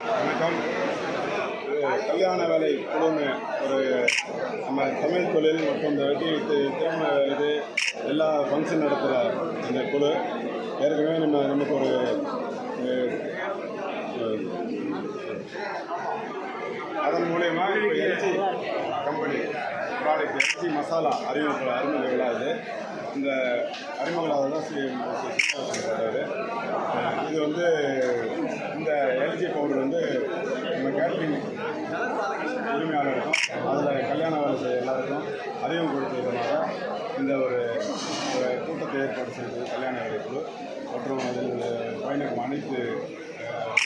வணக்கம். கல்யாண வேலை குழுன்னு ஒரு நம்ம தமிழ் தொழில் மற்றும் இந்த வெட்டி திருமண இது எல்லா ஃபங்க்ஷன் நடத்துகிற இந்த குழு. ஏற்கனவே நம்ம நமக்கு ஒரு அதன் மூலயமா இப்போ LG company product LG masala அறிமுக அறிமுக விழா இது. இந்த அறிமுக தான் ஸ்ரீ இது வந்து விஜய் பவுடர் வந்து நம்ம கேட்ரிங் உரிமையாளருக்கும் அதில் கல்யாண வேலை செய்ய எல்லாருக்கும் அறிமுகப்படுத்துவதனால இந்த ஒரு ஒரு கூட்டத்தை ஏற்பாடு செய்தது கல்யாண வரைக்குழு மற்றும் அதில் பயணிக்கும் அனைத்து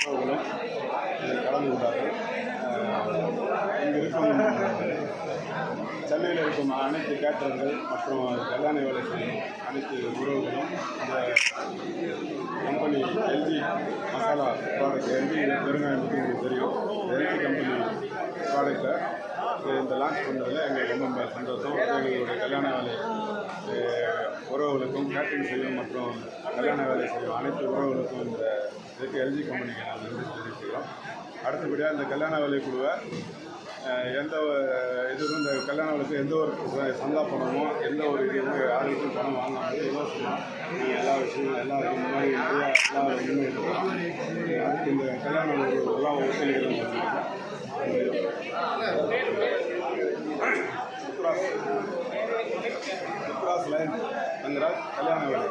உறவுகளும் இதில் கலந்து கொண்டார்கள். அஹ், இங்கு இருக்கும் சென்னையில் இருக்கும் அனைத்து கேட்டர்கள் மற்றும் கல்யாண வேலை செய்யும் அனைத்து உறவுகளும் இந்த company LG masala product LG பெருங்காயம் பற்றி உங்களுக்கு தெரியும். எல்ஜி கம்பெனி ப்ராடக்டை இந்த லான்ச் பண்ணதில் எங்களுக்கு ரொம்ப சந்தோஷம். எங்களுடைய கல்யாண வேலை உறவுகளுக்கும் கேட்டரிங் செய்யும் மற்றும் கல்யாண வேலை செய்யும் அனைத்து உறவுகளுக்கும் இந்த இதுக்கு எல்ஜி கம்பெனிக்கு நாங்கள் வந்து தெரிவிக்கிறோம் அடுத்தபடியாக இந்த கல்யாண வேலை குழுவை எந்த ஒரு இதுவும் இந்த கல்யாணங்களுக்கு எந்த ஒரு ச- சந்தா பணமோ எந்த ஒரு இது வந்து யாருக்கும் பணம் வாங்காமல் இலவசமாக நீங்கள் எல்லா விஷயமும் எல்லா இது மாதிரி நிறையா எல்லா இதுவுமே இருக்கலாம் அதுக்கு இந்த கல்யாண வேலை எல்லா ஒத்துழைகளும் சுக்ராஸ். லைன். தங்கராஜ் கல்யாண வேலை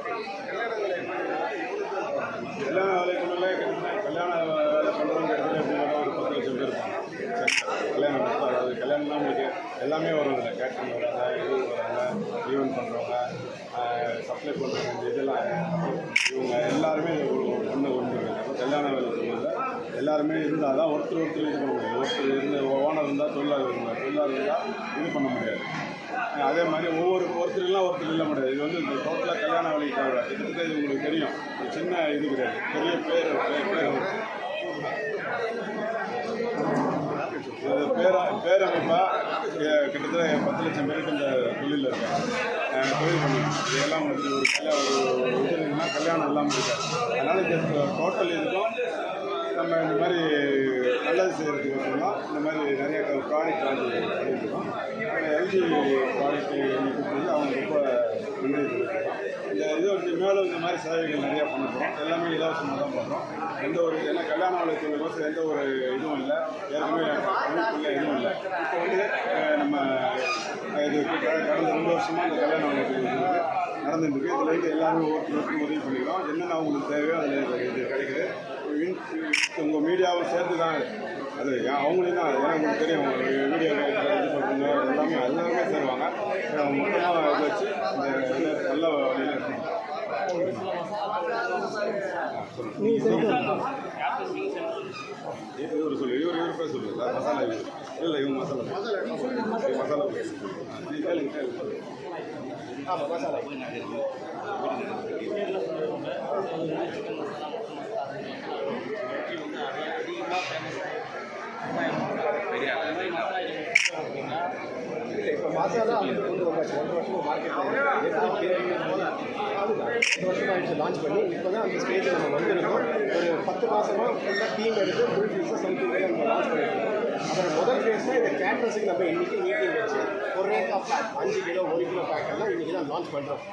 கல்யாண வேலைக்குள்ளே கல்யாண வேலை பண்ணுறவங்க இடத்துல எப்படின்னா ஒரு பத்து லட்சம் பேர் இருப்பாங்க சரி, கல்யாணம் நடத்தா- அதாவது கல்யாணம்னா உங்களுக்கு எல்லாமே வரும் இதில் கேட்ரிங் வராங்க இது வராங்க ஈவெண்ட் பண்ணுறவங்க சப்ளை பண்ணுறவங்க இந்த இதெல்லாம் இவங்க எல்லாருமே ஒன்று ஒன்று கல்யாண வேலை எல்லாருமே இருந்தால் தான் ஒருத்தர் ஒருத்தர் இது பண்ண முடியும். ஒருத்தர் இருந்து ஓனர் இருந்தால் தொழிலாளர் இருந்தால் தொழிலாளர் இருந்தால் இது பண்ண முடியாது. அதே மாதிரி ஒவ்வொரு ஒருத்தருக்குலாம் ஒருத்தர் இல்லை முடியாது. இது வந்து இந்த டோட்டலாக கல்யாண வேலைக்கு தேவை. கிட்டத்தட்ட இது உங்களுக்கு தெரியும். ஒரு சின்ன இது கிடையாது. பெரிய பேர் பேர் பேர். இது பேரா பேரமைப்பாக கிட்டத்தட்ட பத்து லட்சம் பேருக்கு இந்த தொழிலில் இருக்காங்க. தொழில் பண்ணி இதெல்லாம் உங்களுக்கு ஒரு கல்யாணம் ஒரு இது இருக்குன்னா கல்யாணம் இல்லாமல் இருக்காது அதனால் இந்த டோட்டல் இதுக்கும் நம்ம இந்த மாதிரி நல்லது செய்கிறதுக்கு வசமாக இந்த மாதிரி நிறைய ப்ராடக்ட் வந்து பண்ணியிருக்கோம் எல்ஜி ப்ராடக்ட் கொடுத்தது அவங்க ரொம்ப இது வந்து மேலும் இந்த மாதிரி சேவைகள் நிறையா பண்ணுறோம் எல்லாமே இலவசமாக தான் பண்ணுறோம் எந்த ஒரு ஏன்னா கல்யாண வளர்ச்சி எந்த ஒரு இதுவும் இல்லை. ஏற்கனவே அமைப்புல எதுவும் இல்லை. இப்போ வந்து நம்ம இது கடந்த ரெண்டு வருஷமாக இந்த கல்யாண வளர்ச்சி நடந்துருக்கு இதில் வந்து எல்லாருமே ஒவ்வொருத்தருக்கும் உதவி பண்ணிக்கிறோம். என்னென்ன அவங்களுக்கு தேவையோ அதில் இது கிடைக்குது. உங்கள் மீடியாவும் சேர்த்து தான் அது. ஏன் அவங்களையும் தான் ஏன்னா உங்களுக்கு தெரியும் வீடியோ இது பண்ணுறவங்க எல்லாமே எல்லாருமே சேருவாங்க. மொத்தமாக வச்சு அந்த நல்ல இவர் சொல்லு இவர் இவர் பேர் சொல்லு மசாலா இவர் இல்லை இவங்க மசாலா மசாலா கேளுங்க கேளுங்க மசாலா லான்ச் பண்ணி இப்போ தான் அந்த ஸ்டேஜில் நம்ம வந்திருக்கோம் ஒரு பத்து மாதமாக ஃபுல்லாக டீம் எடுத்து ஃபுல் ஃபீஸாக சம்திங் நம்ம லான்ச் பண்ணியிருக்கோம் அப்புறம் முதல் ஃபேஸில் இந்த கேட்ரஸுக்கு நம்ம இன்றைக்கி மீட்டிங் வச்சு ஒரு ஏக்கா பேக் அஞ்சு கிலோ ஒரு கிலோ பேக்கெல்லாம் இன்றைக்கி தான் லான்ச் பண்ணுறோம்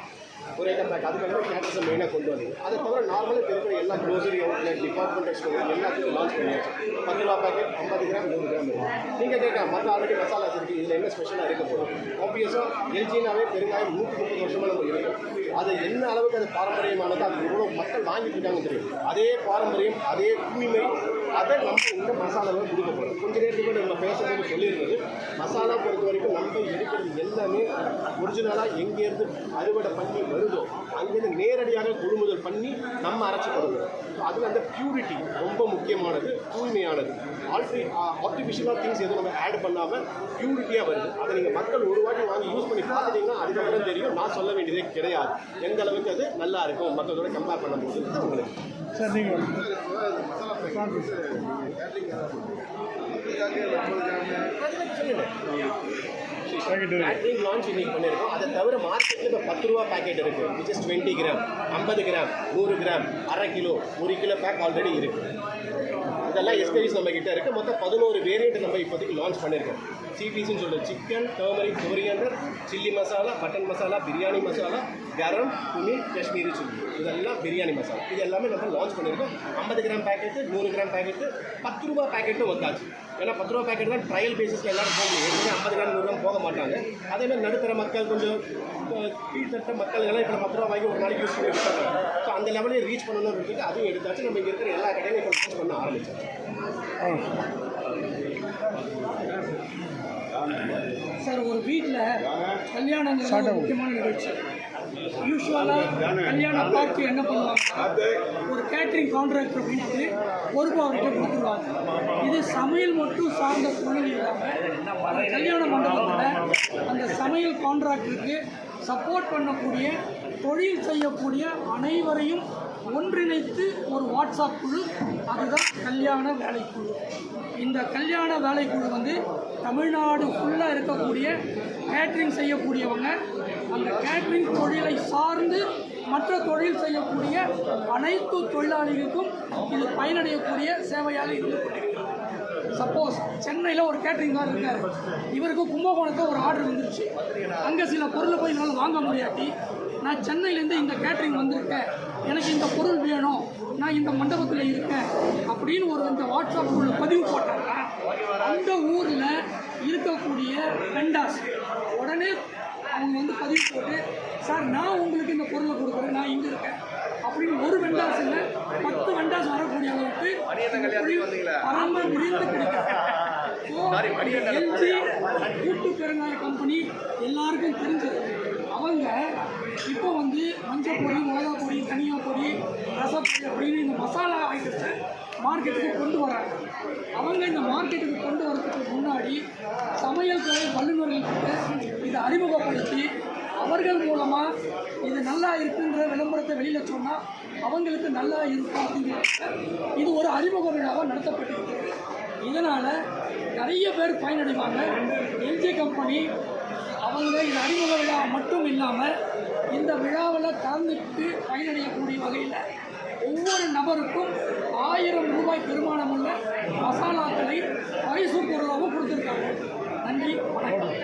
ஒரு ஐட்டம் பேக் அதுக்காக கேட்டஸை மெயினாக கொண்டு வந்தீங்க அதை தவிர நார்மலாக இப்போ இருக்கிற எல்லா க்ளோசரி அவுட்லெட் டிபார்ட்மெண்டல் ஸ்டோர் எல்லாத்துக்கும் லான்ச் பண்ணியாச்சு. பத்து ரூபா பேக்கெட் ஐம்பது கிராம் நூறு கிராம் இருக்கும் நீங்கள் கேட்கலாம் மற்ற ஆல்ரெடி மசாலாஸ் இருக்குது இதில் என்ன ஸ்பெஷலாக இருக்க போகிறோம் ஆப்வியஸாக எல்ஜினாவே பெருங்காயம் நூற்றி முப்பது வருஷமாக நம்ம இருக்கும். அது என்ன அளவுக்கு அது பாரம்பரியமானது அது எவ்வளோ மக்கள் வாங்கிட்டு இருக்காங்க தெரியும். அதே பாரம்பரியம் அதே தூய்மை அதை நம்ம இந்த மசாலாவை கொடுக்க போகிறோம் கொஞ்சம் நேரத்துக்கு நம்ம பேசுகிறதுக்கு சொல்லியிருந்தது. மசாலா பொறுத்த வரைக்கும் நம்ம எடுக்கிறது எல்லாமே ஒரிஜினலாக எங்கேருந்து அறுவடை பண்ணி வருதோ அங்கேருந்து நேரடியாக கொள்முதல் பண்ணி நம்ம அரைச்சி கொடுக்குறோம் அதில் அந்த பியூரிட்டி ரொம்ப முக்கியமானது தூய்மையானது. ஆல்ட்ரி ஆர்டிஃபிஷியலாக திங்ஸ் எதுவும் நம்ம ஆட் பண்ணாமல் பியூரிட்டியாக வருது அதை நீங்கள் மக்கள் ஒரு வாட்டி வாங்கி யூஸ் பண்ணி பார்த்துட்டீங்கன்னா அதுக்கப்புறம் தெரியும் நான் சொல்ல வேண்டியதே கிடையாது எந்த அளவுக்கு அது நல்லா இருக்கும் மற்றதோட கம்பேர் பண்ணும்போது இது உங்களுக்கு சார் நீங்கள் சொல்லுங்கள் கேட்ரிங் லான்ச் இன்னைக்கு பண்ணியிருக்கோம் அதை தவிர மார்க்கெட்டில் இப்போ பத்து ரூபா பேக்கெட் இருக்குது விச் இஸ் டுவெண்ட்டி கிராம் ஐம்பது கிராம் நூறு கிராம் அரை கிலோ ஒரு கிலோ பேக் ஆல்ரெடி இருக்குது இதெல்லாம் எஸ்பெரிஸ் நம்ம கிட்ட இருக்குது மொத்தம் பதினோரு வேரியண்ட் நம்ம இப்போதைக்கு லான்ச் பண்ணியிருக்கோம் சிபிசின்னு சொல்லிட்டு chicken turmeric coriander chilli masala mutton masala biryani masala garam துணி காஷ்மீரி சில்லி இதெல்லாம் பிரியாணி மசாலா இது எல்லாமே நம்ம லான்ச் பண்ணியிருக்கோம் ஐம்பது கிராம் பேக்கெட்டு நூறு கிராம் பேக்கெட்டு பத்து ரூபா பேக்கெட்டும் வந்தாச்சு ஏன்னா பத்து ரூபா பேக்கெட் தான் ட்ரையல் பேசிஸில் எல்லாரும் போக முடியும் ஏற்கனவே ஐம்பது கிராம் நூறு கிராம் போக மாட்டாங்க. அதே மாதிரி நடுத்தர மக்கள் கொஞ்சம் கீழ்த்தட்ட மக்கள் எல்லாம் இப்போ பத்து ரூபா வாங்கி ஒரு நாளைக்கு யூஸ் பண்ணி இருக்காங்க. ஸோ அந்த லெவலில் ரீச் பண்ணணும்னு அதுவும் எடுத்தாச்சு. நம்ம இங்கே இருக்கிற எல்லா கடையும் இப்போ லான்ச் பண்ண ஆரம்பிச்சாச்சு சார் ஒரு வீட்டில் ஒரு முக்கியமான நிகழ்ச்சி. யூஸ்வலாக கல்யாண பார்ட்டி என்ன பண்ணுவாங்க ஒரு கேட்ரிங் கான்ட்ராக்டர் அப்படின்னு பொறுப்பு அவர்கிட்ட கொடுத்துருவாங்க. இது சமையல் மட்டும் சார்ந்த தொழில் இல்லாமல் கல்யாண மண்டபத்தில் அந்த சமையல் கான்ட்ராக்டருக்கு சப்போர்ட் பண்ணக்கூடிய தொழில் செய்யக்கூடிய அனைவரையும் ஒன்றிணைத்து ஒரு வாட்ஸ்அப் குழு அதுதான் கல்யாண வேலைக்குழு. இந்த கல்யாண வேலைக்குழு வந்து தமிழ்நாடு ஃபுல்லாக இருக்கக்கூடிய கேட்ரிங் செய்யக்கூடியவங்க. அந்த கேட்ரிங் தொழிலை சார்ந்து மற்ற தொழில் செய்யக்கூடிய அனைத்து தொழிலாளிகளுக்கும் இது பயனடையக்கூடிய சேவையாக இருந்து கொண்டிருக்கிறது. சப்போஸ் சென்னையில் ஒரு கேட்ரிங் தான் இருக்கார். இவருக்கு கும்பகோணத்தில் ஒரு ஆர்டர் வந்துருச்சு. அங்கே சில பொருளை போய் என்னால் வாங்க முடியாட்டி நான் சென்னையிலேருந்து இந்த கேட்ரிங் வந்திருக்கேன். எனக்கு இந்த பொருள் வேணும். நான் இந்த மண்டபத்தில் இருக்கேன் அப்படின்னு ஒரு இந்த வாட்ஸ்அப் உள்ள பதிவு போட்டாங்கன்னா அந்த ஊரில் இருக்கக்கூடிய வெண்டாஸ் உடனே அவங்க வந்து பதிவு போட்டு சார் நான் உங்களுக்கு இந்த பொருளை கொடுக்குறேன். நான் இங்கே இருக்கேன். அப்படின்னு ஒரு வெண்டாஸ் இல்லை பத்து வெண்டாஸ் வரக்கூடிய அளவுக்கு பரம்ப விரிந்து கிடைக்கும் எல்ஜி கூட்டு பெருங்காய கம்பெனி எல்லாருக்கும் தெரிஞ்சது. அவங்க இப்போ வந்து மஞ்சள் பொடி மிளகா பொடி தனியா பொடி ரசப்பொடி அப்படின்னு இந்த மசாலா ஐட்டத்தை மார்க்கெட்டுக்கு கொண்டு வராங்க. அவங்க இந்த மார்க்கெட்டுக்கு கொண்டு வரதுக்கு முன்னாடி சமையல் துறை வல்லுநர்கள்கிட்ட இதை அறிமுகப்படுத்தி அவர்கள் மூலமாக இது நல்லா இருக்குன்ற விளம்பரத்தை வெளியில் சொன்னால் அவங்களுக்கு நல்லா இருக்கும் அப்படிங்கிற இது ஒரு அறிமுக விழாவாக நடத்தப்பட்டிருக்கு. இதனால் நிறைய பேர் பயனடைவாங்க. எல்ஜி கம்பெனி அவங்க இந்த அறிமுக விழா மட்டும் இல்லாமல் இந்த விழாவில் கலந்துட்டு பயனடையக்கூடிய வகையில் ஒவ்வொரு நபருக்கும் ஆயிரம் ரூபாய் பெருமானம் உள்ள மசாலாக்களை பரிசு பொருளாகவும் கொடுத்துருக்காங்க. நன்றி வணக்கம்.